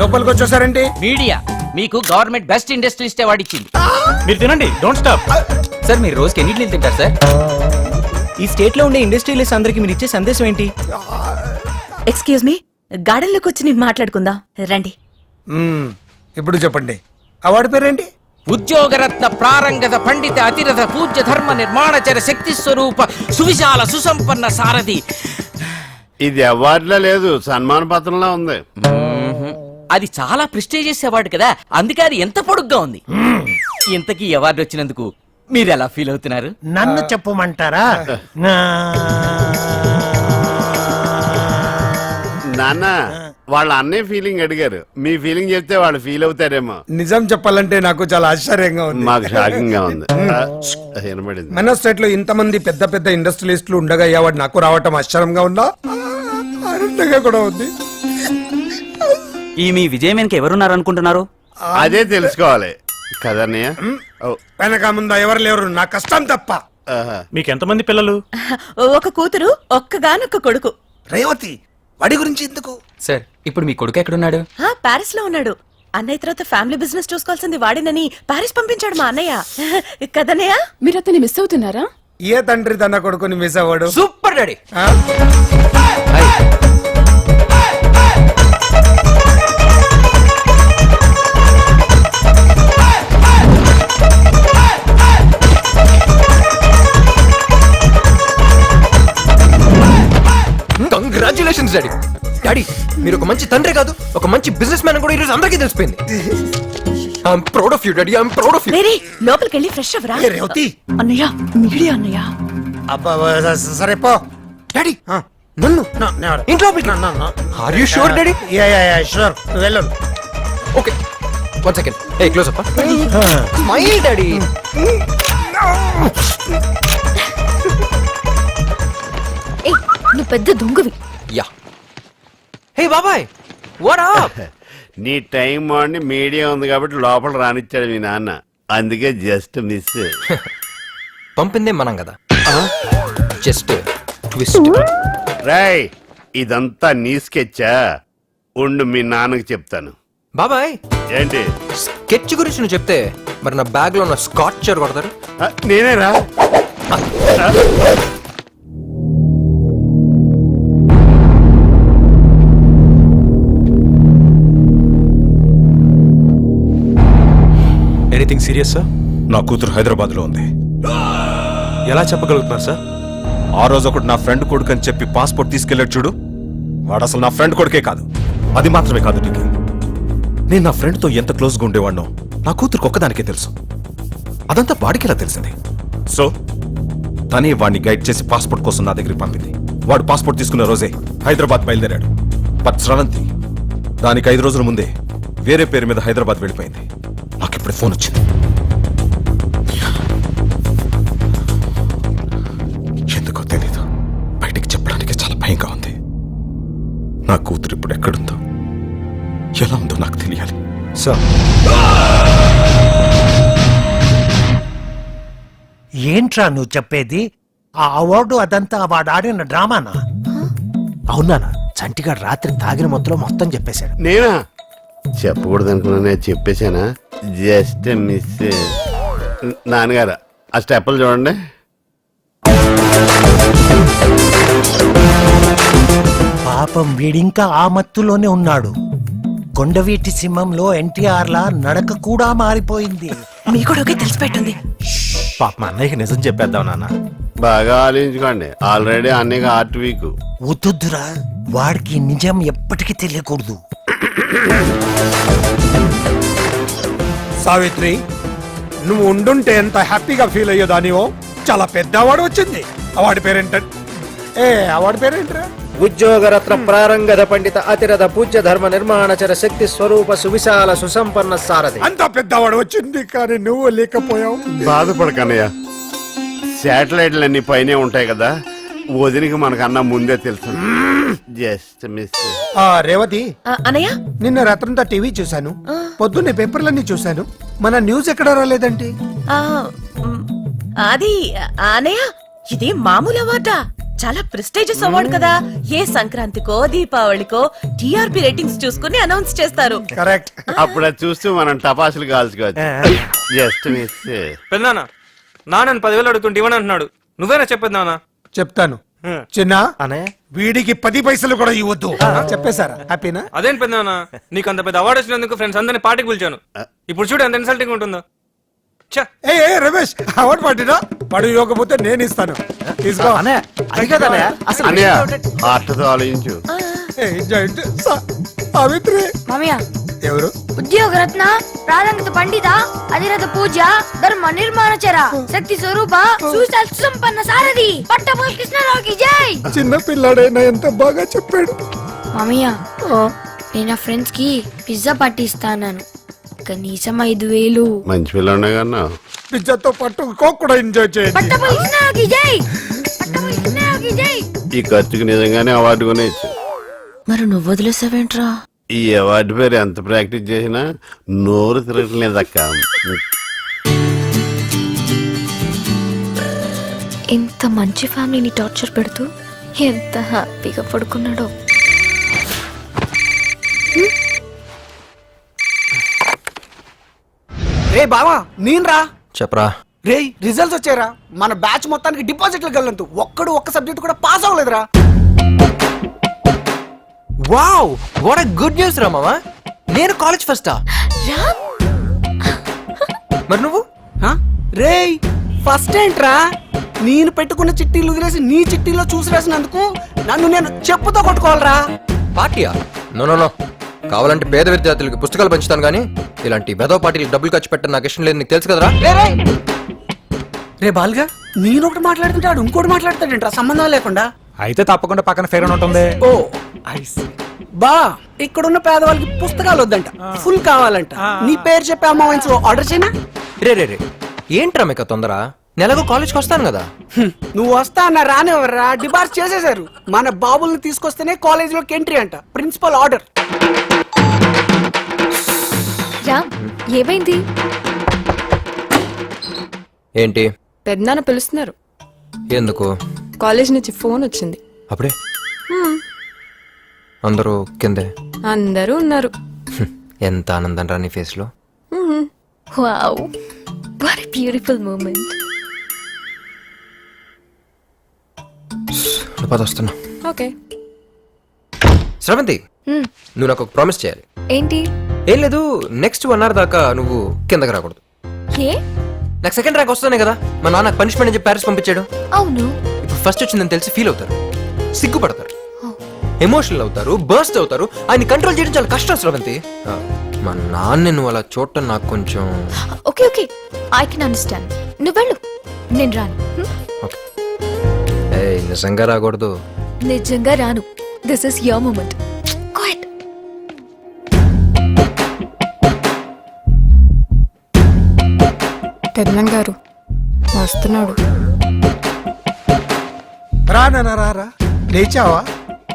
లోపలికి వచ్చేసారేంటి? మీడియా మీకు గవర్నమెంట్ బెస్ట్ ఇండస్ట్రియలిస్ట్ అవార్డు ఇచ్చింది మీరు తినండి డోంట్ స్టాప్. సార్ మీరు రోజుకి ఎన్ని ఇడ్లీలు తింటారు సార్? ఈ స్టేట్లో ఉండే ఇండస్ట్రియలిస్ట్ అందరికి మీరు ఇచ్చే సందేశం ఏంటి? ఎక్స్క్యూజ్ మీ గార్డెన్లోకి వచ్చి నేను మాట్లాడుకుందాం? రండి. మ్మ్. ఇప్పుడు చెప్పండి. అవార్డు పేరేంటి? ఉద్యోగరత్న ప్రారంగద పండిత అతిరథ పూజ్య ధర్మ నిర్మాణచర శక్తి స్వరూప సువిశాల సుసంపన్న సారథి. ఇది అవార్డులో లేదు సన్మాన పత్రంలో ఉంది అది చాలా ప్రెస్టీజియస్ అవార్డు కదా. అందుకే అది ఎంత పొడుగ్గా ఉంది. ఇంతకీ అవార్డు వచ్చినందుకు మీరు ఎలా ఫీల్ అవుతున్నారు? నన్ను చెప్పమంటారా? నా- నాన్న వాళ్ళ అన్నయ్య ఫీలింగ్ అడిగారు. మీ ఫీలింగ్ చెప్తే వాళ్ళు ఫీల్ అవుతారేమో. నిజం చెప్పాలంటే నాకు చాలా ఆశ్చర్యంగా ఉంది. మాకు షాకింగ్ ఉంది. వినబడింది మన స్టేట్లో ఇంతమంది పెద్ద పెద్ద ఇండస్ట్రియలిస్టులు ఉండగా అవార్డు నాకు రావటం ఆశ్చర్యంగా ఉందా? ఆనందంగా కూడా ఉంది. ఈ మీ విజయం వెనక ఎవరున్నారు అనుకుంటున్నారు అదే తెలుసుకోవాలి. కదన్నయ్య ఓ, వెనక ముందా ఎవరు లేరు నా కష్టం తప్ప. ఆహా. మీకు ఎంతమంది పిల్లలు ఒక కూతురు ఒక్కగానొక్క కొడుకు. రేవతి వాడి గురించి ఎందుకు? సార్ ఇప్పుడు మీ కొడుకు ఎక్కడున్నాడు? ఆ పారిస్లో ఉన్నాడు. అన్నయ్య తర్వాత ఫ్యామిలీ బిజినెస్ చూసుకోవాల్సింది వాడినని పారిస్ పంపించాడు మా అన్నయ్య. కదన్నయ్య? మీరు అతన్ని మిస్ అవుతున్నారా? ఏ తండ్రి తన కొడుకుని మిస్ అవ్వడు? Super daddy. ఆ? కంగ్రాచులేషన్స్ డాడీ డాడీ మీరు ఒక మంచి తండ్రి కాదు ఒక మంచి బిజినెస్ మ్యాన్ కూడా ఈరోజు అందరికీ తెలిసిపోయింది. I'm proud of you daddy I'm proud of you రేరే లోపలికి వెళ్ళి ఫ్రెష్ అవ్వరా? ఏ రేవతి. అన్నయ్య మీడియా అన్నయ్య. అబ్బా స- సరే పో. డాడీ. నన్ను నా- నా- ఇంట్లో are you sure daddy yeah, yeah, yeah, sure. నువ్వు వెళ్ళు. Okay one second a close up smile daddy ఏయ్ నువ్వు పెద్ద దొంగవి. యా. హే బాబాయ్ వాట్ అప్ నీ టైం బాగుండి మీడియా ఉంది కాబట్టి లోపల రానిచ్చాడు మీ నాన్న. అందుకే జస్ట్ మిస్. పంపిందే మనం కదా. జస్ట్ ట్విస్ట్ రాయ్ ఇదంతా నీ స్కెచ్చా? ఉండు మీ నాన్నకి చెప్తాను. బాబాయ్ ఏంటి? స్కెచ్ గురించి నువ్వు చెప్తే మరి నా బ్యాగ్లో ఉన్న స్కాచర్ కొడతారు? ఆ, నేనేరా? ఎనీథింగ్ సీరియస్ సార్ నా కూతురు హైదరాబాద్లో ఉంది. ఎలా చెప్పగలుగుతున్నారు సార్ ఆ రోజు ఒకటి నా ఫ్రెండ్ కొడుకు అని చెప్పి పాస్పోర్ట్ తీసుకెళ్ళాడు చూడు. వాడు అసలు నా ఫ్రెండ్ కొడుకే కాదు. అది మాత్రమే కాదు నీకు. నేను నా ఫ్రెండ్తో ఎంత క్లోజ్గా ఉండేవాడినో నా కూతురుకు ఒక్కదానికే తెలుసు. అదంతా వాడికి ఎలా తెలిసింది? సో తనే వాడిని గైడ్ చేసి పాస్పోర్ట్ కోసం నా దగ్గరికి పంపింది. వాడు పాస్పోర్ట్ తీసుకున్న రోజే హైదరాబాద్ బయలుదేరాడు. బట్ స్రవంతి దానికి ఐదు రోజుల ముందే వేరే పేరు మీద హైదరాబాద్ వెళ్ళిపోయింది. ఇప్పుడు ఫోన్ వచ్చింది. ఎందుకో తెలీదు. బయటికి చెప్పడానికి చాలా భయంగా ఉంది. నా కూతురు ఇప్పుడు ఎక్కడుందో? ఎలా ఉందో నాకు తెలియాలి. సార్. ఏంట్రా నువ్వు చెప్పేది? ఆ అవార్డు అదంతా వాడు ఆడిన డ్రామానా? అవునానా చంటిగాడు రాత్రి తాగిన మొత్తంలో మొత్తం చెప్పేశాడు. నేనా? చెప్పకూడదు అనుకున్నా చెప్పేశానా? జస్ట్ మిస్ నాన్నగారు ఆ స్టెప్పులు చూడండి. పాపం వీడింకా ఆ మత్తులోనే ఉన్నాడు. కొండవీటి సింహంలో ఎన్టీఆర్ లా నడక కూడా మారిపోయింది. మీ కొడుకే తెలిసిపెట్టుంది. పాప మా అన్నయ్యకి నిజం చెప్పేద్దాం నాన్న. బాగా ఆలోచించుకోండి. ఆల్రెడీ అన్నయ్య ఆర్ట్ వీక్. వద్దురా వాడికి నిజం ఎప్పటికీ తెలియకూడదు. సావిత్రి నువ్వు ఉండుంటే ఎంత హ్యాపీగా ఫీల్ అయ్యేదానివో చాలా పెద్ద అవార్డు వచ్చింది. అవార్డు పేరేంట? ఏ అవార్డు పేరేంట్రా? ఉద్యోగరత్న ప్రారంగద పండిత అతిరథ పూజ్య ధర్మ నిర్మాణచర శక్తి స్వరూప సువిశాల సుసంపన్న సారథి. అంత పెద్ద అవార్డు వచ్చింది కానీ నువ్వు లేకపోయావు. బాధపడకన్నయ్య. శాటిలైట్లు అన్ని పైనే ఉంటాయి కదా. వదినికి మనకన్నా ముందే తెలుసు జస్ట్ మిస్. ఆ రేవతి. ఆ, అన్నయ్య నిన్న రాత్రంతా టీవీ చూశాను. పొద్దున్నే పేపర్లన్నీ చూశాను. మన న్యూస్ ఎక్కడ ఆ, మ్, అది ఆ, అన్నయ్య ఇది మామూలు అవార్డా. చాలా ప్రెస్టేజియస్ అవార్డు కదా. ఏ సంక్రాంతికో దీపావళికో టిఆర్పి రేటింగ్స్ చూసుకుని అనౌన్స్ చేస్తారు. కరెక్ట్. అప్పుడు అది చూస్తూ మనం టపాసులు కాల్చుకోవచ్చు. Just miss. పెద్దనాన్న నాన్న పదివేలు అడుగుతుంటే ఇవ్వని అంటున్నాడు నువ్వేనా చెప్పేది నాన్న? చెప్తాను. చిన్న వీడికి పది పైసలు కూడా ఇవ్వద్దు. చెప్పేశారా? హ్యాపీనా? అదేం పెద్దనాన్న నీకు అంత పెద్ద అవార్డు వచ్చినందుకు ఫ్రెండ్స్ అందరిని పార్టీకి పిలిచాను. ఇప్పుడు చూడు ఎంత ఇన్సల్టింగ్ ఉంటుందో. ఛ. ఏ రమేష్ అవార్డు పట్టినా వాడు ఇవ్వకపోతే నేను ఇస్తాను. తీసుకో. అసలు అన్నయ్య అట్టతో ఆలోచించు. ఏ, జాయింట్ సా- సావిత్రి. మామయ్య. ఎవరు? ఉద్యోగ రత్న ప్రారంగత పండిత అధిరథ పూజ ధర్మ నిర్మాణచర శక్తి స్వరూప సుశాల్ సుసంపన్న సారథి పట్టమల్ కృష్ణరావుకి జై! చిన్న పిల్లాడైనా ఎంత బాగా చెప్పాడు. మామయ్య నేను నా ఫ్రెండ్స్కి పిజ్జా పార్టీ ఇస్తాను కనీసం ఐదు వేలు. మంచి పిల్లనే కన్నా. పిజ్జాతో పాటు కోక్ కూడా ఎంజాయ్ చేయండి. పట్టమల్ కృష్ణరావుకి జై! పట్టమల్ కృష్ణరావుకి జై! ఈ ఖర్చుకి నిజంగానే అవార్డు కొనేచ్చు మరి నువ్వు వదిలేసావేంట్రా? ఈ అవార్డు పేరు ఎంత ప్రాక్టీస్ చేసినా నోరు తిరగట్లేదక్క. ఇంత మంచి ఫ్యామిలీని టార్చర్ పెడుతూ ఎంత హ్యాపీగా పడుకున్నాడో. రే బావా నేను రా చెప్పరా. రే రిజల్ట్స్ వచ్చారా మన బ్యాచ్ మొత్తానికి డిపాజిట్లు గల్లంతు. ఒక్కడు ఒక్క సబ్జెక్ట్ కూడా పాస్ అవ్వలేదురా. వావ్ వాట్ గుడ్ న్యూస్ రా మామా. నేను కాలేజ్ ఫస్టా మరి నువ్వు? రే ఫస్ట్ ఏంట్రా? నేను పెట్టుకున్న చిట్టీలు వదిలేసి నీ చిట్టీలో చూసి రాసినందుకు నన్ను నేను చెప్పుతో కొట్టుకోవాలరా. పార్టీయా? నో నో నో కావాలంటే పేద విద్యార్థులకి పుస్తకాలు పంచుతాను కానీ ఇలాంటి బెదవ పార్టీలు డబ్బులు ఖర్చు పెట్టడం నాకు ఇష్టం లేదు నీకు తెలుసు కదరా? రే రే రే బాల్గా నేను ఒకటి మాట్లాడుతుంటాడు ఇంకోటి మాట్లాడతాడంట్రా సంబంధం లేకుండా. అయితే తప్పకుండా పక్కన ఫేర్ ఉంటుంది. ఓ ఐస్ బా ఇక్కడున్న పేదవాళ్ళకి పుస్తకాలు వద్దంట. ఫుల్ కావాలంట. నీ పేరు చెప్పే అమ్మాయిన్స్ ఆర్డర్ చేయనా? రే రే రే. ఏంట్రా మీకు తొందర? నెలకు కాలేజ్కి వస్తాను కదా. నువ్వు వస్తా అన్న రానివ్వరా డిబార్స్ చేసేశారు. మన బాబుల్ని తీసుకొస్తేనే కాలేజీలోకి ఎంట్రీ అంట. ప్రిన్సిపల్ ఆర్డర్ రామ్ ఏమైంది? ఏంటి? పెద్దనాన్న పిలుస్తున్నారు. ఎందుకు? కాలేజ్ నుంచి ఫోన్ వచ్చింది. అప్పుడే? అందరూ కిందే? అందరూ ఉన్నారు. హ్మ్, ఎంత ఆనందం రా నీ ఫేస్లో. వావ్. వాట్ బ్యూటిఫుల్ మూమెంట్ పద వస్తున్నా. ఓకే. శ్రవంతి నువ్వు నాకు ఒక ప్రామిస్ చేయాలి. ఏంటి? ఏం లేదు నెక్స్ట్ వన్ అవర్ దాకా నువ్వు కిందకి రాకూడదు. ఏ? నాకు సెకండ్ ర్యాంక్ వస్తానే కదా. మా నాన్న పనిష్మెంట్ అని చెప్పి ప్యారిస్ పంపించాడు. అవును. ఫస్ట్ వచ్చిందని తెలిసి ఫీల్ అవుతారు. సిగ్గుపడతారు. ఎమోషనల్ అవుతారు బర్స్ట్ అవుతారు. ఆయన కంట్రోల్ చేయడం చాలా కష్టం శ్రవంతి ఆ, మా నాన్న నువ్వు అలా చూడటం నాకు కొంచెం okay okay. I can understand నువ్వు వెళ్ళు. నేను రాను. ఏ నిజంగా రాకూడదు. నిజంగా రాను. దిస్ ఇస్ యువర్ మూమెంట్ పెద్దనాన్న గారు వస్తున్నాడు. రా నాన్న రా రా. లేచావా?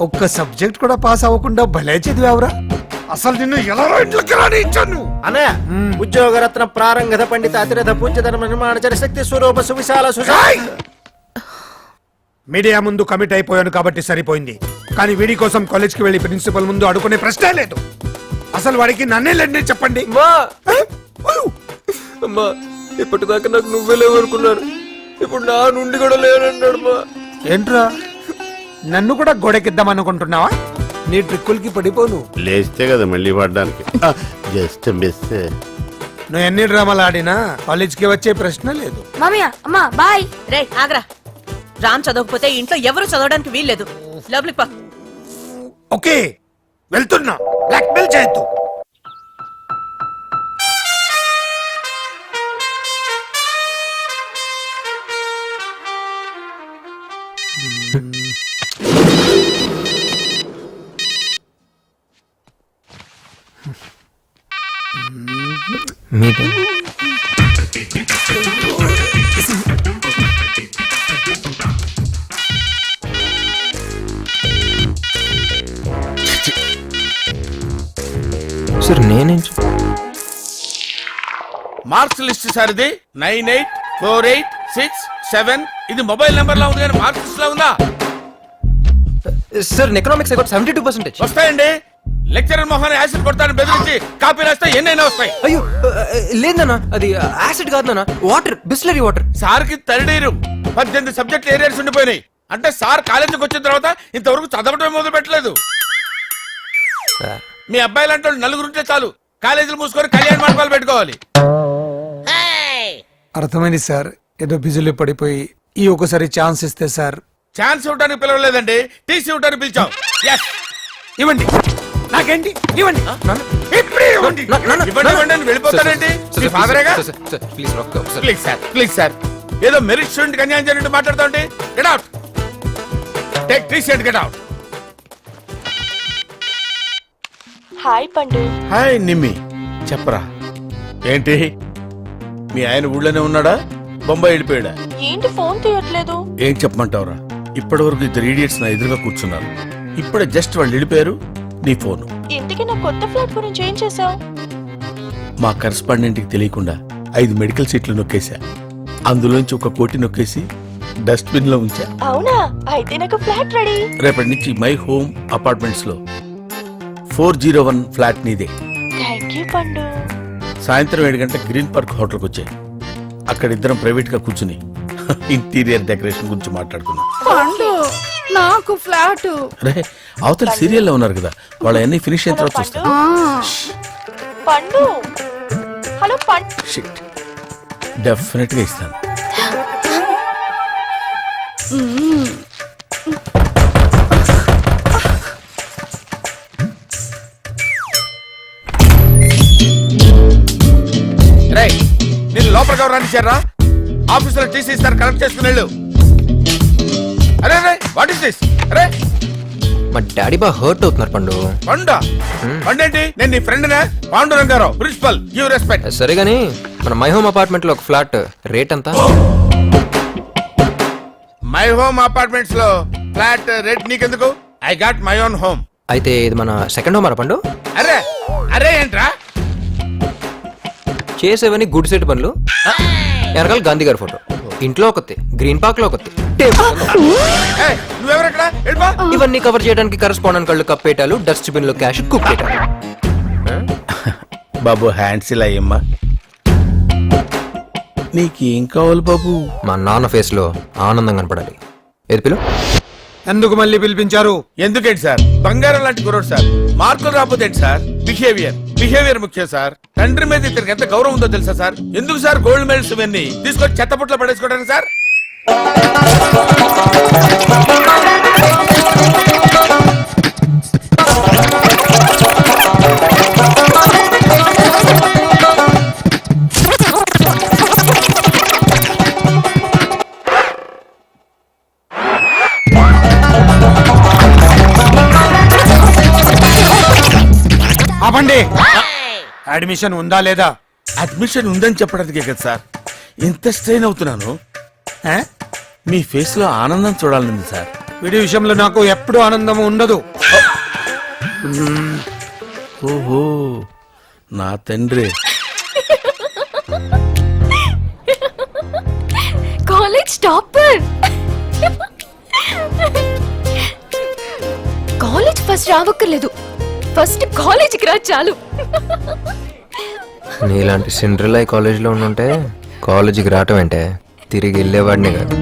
ఒక్క సబ్జెక్ట్ కూడా పాస్ అవ్వకుండా భలే చదివావురా. అసలు నిన్ను ఎలా ఇంట్లోకి రాని ఇచ్చాను అన్నయ్య ఉద్యోగరత్న ప్రారంగత పండిత అతిరథ పూజ్య ధర్మ నిర్మాణ శక్తి స్వరూప సువిశాల సుశా మీడియా ముందు కమిట్ అయిపోయాను కాబట్టి సరిపోయింది. కానీ వీడి కోసం కాలేజ్కి వెళ్ళి ప్రిన్సిపల్ ముందు అడుకునే ప్రశ్నే లేదు. అసలు వాడికి నన్నే లేండి చెప్పండి. అమ్మా! ఇప్పటిదాకా నాకు నువ్వే లేవనుకున్నాను ఇప్పుడు నా నుండి కూడా లేనన్నాడు మా ఏంట్రా? నన్ను కూడా గోడెకిద్దాం అనుకుంటున్నావా? నీ ట్రిక్కులకి పడిపోను. లేస్తే కదా మళ్ళీ పడ్డానికి. జస్ట్ మిస్ నువ్వు ఎన్ని డ్రామాలు ఆడినా కాలేజ్కి వచ్చే ప్రశ్న లేదు. మామయ్య అమ్మా బాయ్. రే ఆగ్రా. రామ్ చదవకపోతే ఇంట్లో ఎవరు చదవడానికి వీల్లేదు. లోపలికి పా. ఓకే వెళ్తున్నా. బ్లాక్ మెయిల్ చేయొద్దు. నేనేం మార్క్స్ లిస్ట్ సార్ ఇది nine eight four eight six seven. ఇది మొబైల్ నెంబర్ లా ఉంది కానీ మార్క్స్ లిస్ట్ లా ఉందా? Sir economics account seventy two percentage వస్తాయండి. లెక్చరర్ మొహాన్ని యాసిడ్ కొడతాను బెదిరించి కాపీ రాస్తే ఎన్నైనా వస్తాయి. అయ్యో లేదన్నా అది యాసిడ్ కాదు నాన్న వాటర్ బిస్లరీ వాటర్. సార్కి థర్డ్ పద్దెనిమిది సబ్జెక్ట్ ఏరియాస్ ఉండిపోయినాయి. అంటే సార్ కాలేజీకి వచ్చిన తర్వాత ఇంతవరకు చదవటం మొదలు పెట్టలేదు మీ అబ్బాయి లాంటి వాళ్ళు నలుగురుంటే చాలు. కాలేజీలు మూసుకొని కళ్యాణ మండపాలు పెట్టుకోవాలి. అర్థమైంది సార్. ఏదో బిజీలో పడిపోయి ఈ ఒకసారి ఛాన్స్ ఇస్తే సార్. ఛాన్స్ ఇవ్వడానికి పిలవలేదండి. టీసీ ఇవ్వడానికి పిలిచాం. Yes. ఇవ్వండి. నాకేంటి? ఇవ్వండి. ఇప్పుడే ఇవ్వండి. ఇవ్వండి, ఇవ్వండి అని మీ ఫాదరేగా? Please please sir please sir. ఏదో మెరిట్ స్టూడెంట్ అన్యాయం జరిగినట్టు మాట్లాడుతుంటే get out take TC and get out hi Pandu. Hi Nimmi. చెప్పరా. ఏంటి? మీ ఆయన ఊళ్ళోనే ఉన్నాడా? బొంబాయి వెళ్ళిపోయాడా? ఏంటి ఫోన్ తీయట్లేదు? ఏం చెప్పమంటావురా? ఇప్పటి వరకు ఇద్దరు ఈడియట్స్ నా ఎదురుగా కూర్చున్నారు. ఇప్పుడే జస్ట్ వాళ్ళు వెళ్ళిపోయారు. నీ ఫోన్. ఇంతకీ నా కొత్త ఫ్లాట్ గురించి ఏం చేసావు మా కరెస్పాండెంట్కి తెలియకుండా ఐదు మెడికల్ సీట్లు నొక్కేశా. అందులోంచి ఒక కోటి నొక్కేసి డస్ట్బిన్లో ఉంచా. అవునా? అయితే నాకు ఫ్లాట్ రెడీ. రేపటి నుంచి మై హోమ్ అపార్ట్మెంట్స్లో ఫోర్ జీరో వన్ ఫ్లాట్ నీదే. థ్యాంక్ యూ పండు సాయంత్రం ఏడు గంటల గ్రీన్ పార్క్ హోటల్కి వచ్చాయి. అక్కడ ఇద్దరం ప్రైవేట్గా కూర్చుని ఇంటీరియర్ డెకరేషన్ గురించి మాట్లాడుకున్నాం. పండు నాకు ఫ్లాట్. రే అవతల సీరియల్లో ఉన్నారు కదా వాళ్ళ అన్ని ఫినిష్ అయిన తర్వాత చూస్తాను పండు హలో పండు షిట్ డెఫినెట్గా ఇస్తాను. రేయ్, లోపలికి ఎవరు రానిచ్చారా ఆఫీసులో టీసీ ఇస్తారు కలెక్ట్ చేసుకుని వెళ్ళు. అరే వాట్ ఇస్ దిస్ అరే. మా డాడీ బాగా హర్ట్ అవుతున్నారు పండు. పండ? పండేంటి నేను నీ ఫ్రెండ్ నే. పాండురంగారావు ప్రిన్సిపల్ గివ్ రెస్పెక్ట్ సరే గానీ మన మై హోమ్ అపార్ట్మెంట్లో ఒక ఫ్లాట్ రేట్ ఎంత? మై హోమ్ అపార్ట్మెంట్స్లో ఫ్లాట్ రేట్ నీకెందుకు? I got my own home అయితే ఇది మన సెకండ్ హోమ్ పండు? అరే అరే ఏంట్రా? చేసేవని గుడ్ సెట్ పనులు? వెనకాల గాంధీ గారి ఫోటో. ఇంట్లో ఒకటి గ్రీన్ పార్క్లో ఒకటి ఏయ్, నువ్వెవరెక్కడ? వెళ్ళిపో ఇవన్నీ కవర్ చేయడానికి కరెస్పాండెంట్ కళ్ళు కప్పేటాలు డస్ట్బిన్లో క్యాష్ కుప్పేటాలు. బాబు హ్యాండ్స్ ఇలా అయ్యమ్మా నీకేం కావాలి బాబు? మా నాన్న ఫేస్లో ఆనందం కనపడాలి. ఏది పిలు? ఎందుకు మళ్ళీ పిలిపించారు? ఎందుకేంటి సార్? బంగారం లాంటి కుర్రోడు సార్. మార్కులు రాకపోతే సార్? బిహేవియర్. బిహేవియర్ ముఖ్యం సార్. తండ్రి మీద ఇతనికి ఎంత గౌరవం ఉందో తెలుసా సార్? ఎందుకు సార్ గోల్డ్ మెడల్స్ ఇవన్నీ? చెత్త చెత్తపుట్లో పడేసుకోవడానికి సార్? అడ్మిషన్ ఉందా లేదా? అడ్మిషన్ ఉందని చెప్పడానికే కదా సార్. ఎంత స్ట్రెయిన్ అవుతున్నాను? మీ ఫేస్లో ఆనందం చూడాలని సార్. వీడి విషయంలో నాకు ఎప్పుడు ఆనందం ఉండదు. ఓహో నా తండ్రి. College topper. కాలేజ్ ఫస్ట్ రావక్కర్లేదు. ఫస్ట్ కాలేజీకి రా చాలు. నీలాంటి సిండ్రిలై కాలేజీలో ఉండుంటే కాలేజీకి రావటం అంటే తిరిగి వెళ్ళేవాడిని కాదు.